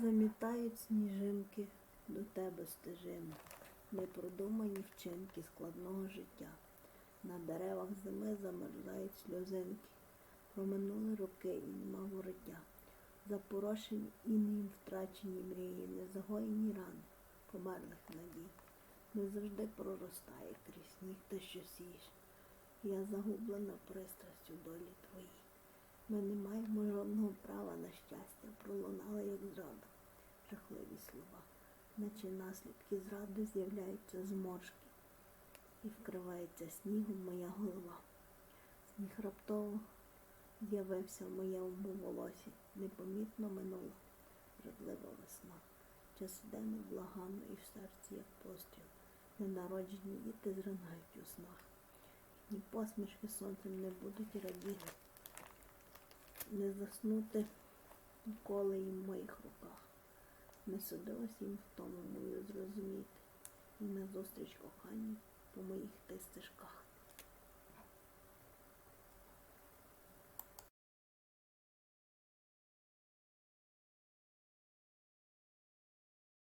Замітають сніжинки до тебе стежину, непродумані вчинки складного життя. На деревах зими замерзають сльозинки, проминули роки і нема вороття. Запорошені інеєм втрачені мрії, незагоєні рани, померлих надій. Не завжди проростає крізь сніг те, що сієш. Я загублена пристрастю долі твоїй. Ми не маємо жодного пролунали як зрада. Жахливі слова, наче наслідки зради з'являються зморшки, і вкривається снігом моя голова. Сніг раптово з'явився в моєму волосі, непомітно минула жадлива весна. Час іде невблаганно і в серці, як постріл. Ненароджені діти зринають у снах. Ні посмішки сонцем не будуть радіти не заснути ніколи їм в моїх руках. Не судилось їм в тому мою зрозуміти, і назустріч коханню по моїх ти.